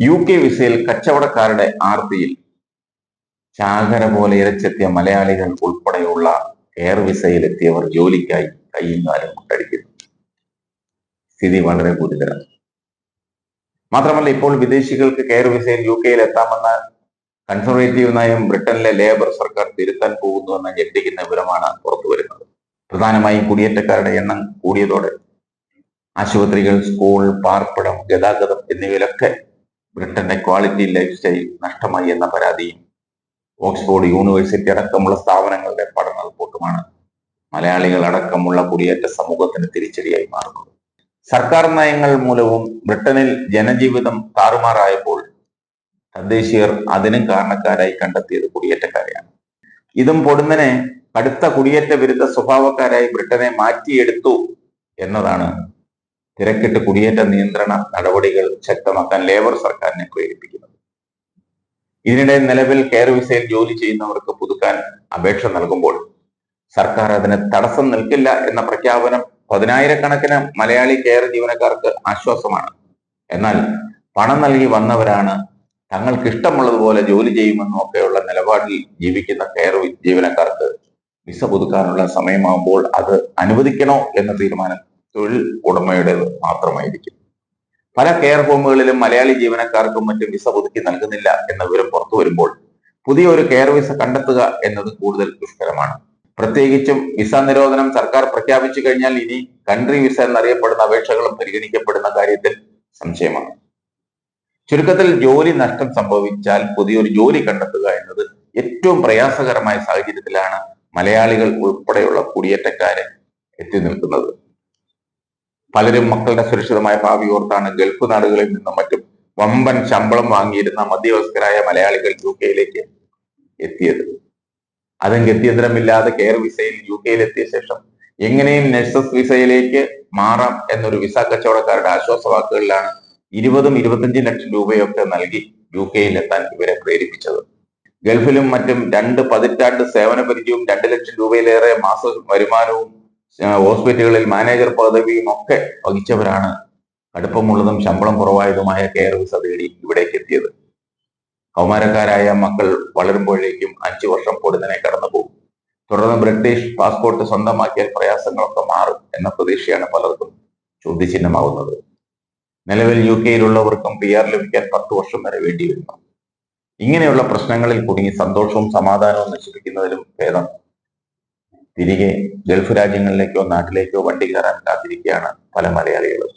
U K വിസയിൽ കച്ചവടക്കാരുടെ ആർത്തിയിൽ ചാകര പോലെ ഇരച്ചെത്തിയ മലയാളികൾ ഉൾപ്പെടെയുള്ള എയർ വിസയിൽ എത്തിയവർ ജോലിക്കായി കയ്യും കാലം മുട്ടടിക്കുന്നു. സ്ഥിതി വളരെ ഗുരുതരം. മാത്രമല്ല ഇപ്പോൾ വിദേശികൾക്ക് കെയർ വിസയിൽ യു കെയിൽ എത്താമെന്ന കൺസർവേറ്റീവ് നയം ബ്രിട്ടനിലെ ലേബർ സർക്കാർ തിരുത്താൻ പോകുന്നുവെന്ന ഞെട്ടിക്കുന്ന വിവരമാണ് പുറത്തു വരുന്നത്. പ്രധാനമായും കുടിയേറ്റക്കാരുടെ എണ്ണം കൂടിയതോടെ ആശുപത്രികൾ സ്കൂൾ പാർപ്പിടം ഗതാഗതം എന്നിവയിലൊക്കെ ബ്രിട്ടന്റെ ക്വാളിറ്റി ലൈഫ് സ്റ്റൈൽ നഷ്ടമായി എന്ന പരാതിയും ഓക്സ്ഫോർഡ് യൂണിവേഴ്സിറ്റി അടക്കമുള്ള സ്ഥാപനങ്ങളുടെ പഠന റിപ്പോർട്ടുമാണ് മലയാളികൾ അടക്കമുള്ള കുടിയേറ്റ സമൂഹത്തിന് തിരിച്ചടിയായി മാറുന്നത്. സർക്കാർ നയങ്ങൾ മൂലവും ബ്രിട്ടനിൽ ജനജീവിതം താറുമാറായപ്പോൾ തദ്ദേശീയർ അതിനും കാരണക്കാരായി കണ്ടെത്തിയത് കുടിയേറ്റക്കാരെയാണ്. ഇതും പൊടുന്നനെ കടുത്ത കുടിയേറ്റ വിരുദ്ധ സ്വഭാവക്കാരായി ബ്രിട്ടനെ മാറ്റിയെടുത്തു എന്നതാണ് തിരക്കിട്ട് കുടിയേറ്റ നിയന്ത്രണ നടപടികൾ ശക്തമാക്കാൻ ലേബർ സർക്കാരിനെ പ്രേരിപ്പിക്കുന്നത്. ഇതിനിടെ നിലവിൽ കെയർ വിസയിൽ ജോലി ചെയ്യുന്നവർക്ക് പുതുക്കാൻ അപേക്ഷ നൽകുമ്പോൾ സർക്കാർ അതിന് തടസ്സം നിൽക്കില്ല എന്ന പ്രഖ്യാപനം പതിനായിരക്കണക്കിന് മലയാളി കെയർ ജീവനക്കാർക്ക് ആശ്വാസമാണ്. എന്നാൽ പണം നൽകി വന്നവരാണ് തങ്ങൾക്ക് ഇഷ്ടമുള്ളതുപോലെ ജോലി ചെയ്യുമെന്നും ഒക്കെയുള്ള നിലപാടിൽ ജീവിക്കുന്ന കെയർ ജീവനക്കാർക്ക് വിസ പുതുക്കാനുള്ള സമയമാകുമ്പോൾ അത് അനുവദിക്കണോ എന്ന തീരുമാനം തൊഴിൽ ഉടമയുടേത് മാത്രമായിരിക്കും. പല കെയർ ഹോമുകളിലും മലയാളി ജീവനക്കാർക്കും മറ്റും വിസ പുതുക്കി നൽകുന്നില്ല എന്ന വിവരം പുറത്തു വരുമ്പോൾ പുതിയ ഒരു കെയർ വിസ കണ്ടെത്തുക എന്നത് കൂടുതൽ ദുഷ്കരമാണ്. പ്രത്യേകിച്ചും വിസ നിരോധനം സർക്കാർ പ്രഖ്യാപിച്ചു കഴിഞ്ഞാൽ ഇനി കൺട്രി വിസ എന്നറിയപ്പെടുന്ന അപേക്ഷകളും പരിഗണിക്കപ്പെടുന്ന കാര്യത്തിൽ സംശയമാണ്. ചുരുക്കത്തിൽ ജോലി നഷ്ടം സംഭവിച്ചാൽ പുതിയൊരു ജോലി കണ്ടെത്തുക എന്നത് ഏറ്റവും പ്രയാസകരമായ സാഹചര്യത്തിലാണ് മലയാളികൾ ഉൾപ്പെടെയുള്ള കുടിയേറ്റക്കാരെ എത്തി നിൽക്കുന്നത്. പലരും മക്കളുടെ സുരക്ഷിതമായ ഭാവി ഓർത്താണ് ഗൾഫ് നാടുകളിൽ നിന്നും മറ്റും വമ്പൻ ശമ്പളം വാങ്ങിയിരുന്ന മധ്യവയസ്കരായ മലയാളികൾ യു കെയിലേക്ക് എത്തിയത്. അതും ഗത്യന്തരമില്ലാതെ കെയർ വിസയിൽ യു കെയിൽ എത്തിയ ശേഷം എങ്ങനെയും നഴ്സസ് വിസയിലേക്ക് മാറാം എന്നൊരു വിസ കച്ചവടക്കാരുടെ ആശ്വാസവാക്കുകളിലാണ് ഇരുപതും ഇരുപത്തഞ്ചും ലക്ഷം രൂപയൊക്കെ നൽകി യു കെയിൽ എത്താൻ ഇവരെ പ്രേരിപ്പിച്ചത്. ഗൾഫിലും മറ്റും രണ്ട് പതിറ്റാണ്ട് സേവന പരിചയവും രണ്ട് ലക്ഷം രൂപയിലേറെ മാസ വരുമാനവും ഹോസ്പിറ്റലുകളിൽ മാനേജർ പദവിയും ഒക്കെ വഹിച്ചവരാണ്. കടുപ്പമുള്ളതും ശമ്പളം കുറവായതുമായ കെയർ വിസ തേടി ഇവിടേക്ക് എത്തിയത്. കൗമാരക്കാരായ മക്കൾ വളരുമ്പോഴേക്കും അഞ്ചു വർഷം പൊടുന്നതിനെ കടന്നു പോകും. തുടർന്ന് ബ്രിട്ടീഷ് പാസ്പോർട്ട് സ്വന്തമാക്കിയാൽ പ്രയാസങ്ങളൊക്കെ മാറും എന്ന പ്രതീക്ഷയാണ് പലർക്കും ചോദ്യചിഹ്നമാവുന്നത്. നിലവിൽ യു കെയിലുള്ളവർക്കും പി ആർ ലഭിക്കാൻ പത്ത് വർഷം വരെ വേണ്ടി വരുന്നു ഇങ്ങനെയുള്ള പ്രശ്നങ്ങളിൽ കുടുങ്ങി സന്തോഷവും സമാധാനവും നശിപ്പിക്കുന്നതിലും ഭേദം തിരികെ ഗൾഫ് രാജ്യങ്ങളിലേക്കോ നാട്ടിലേക്കോ വണ്ടി കയറാൻ കാത്തിരിക്കുകയാണ് പല മലയാളികളും.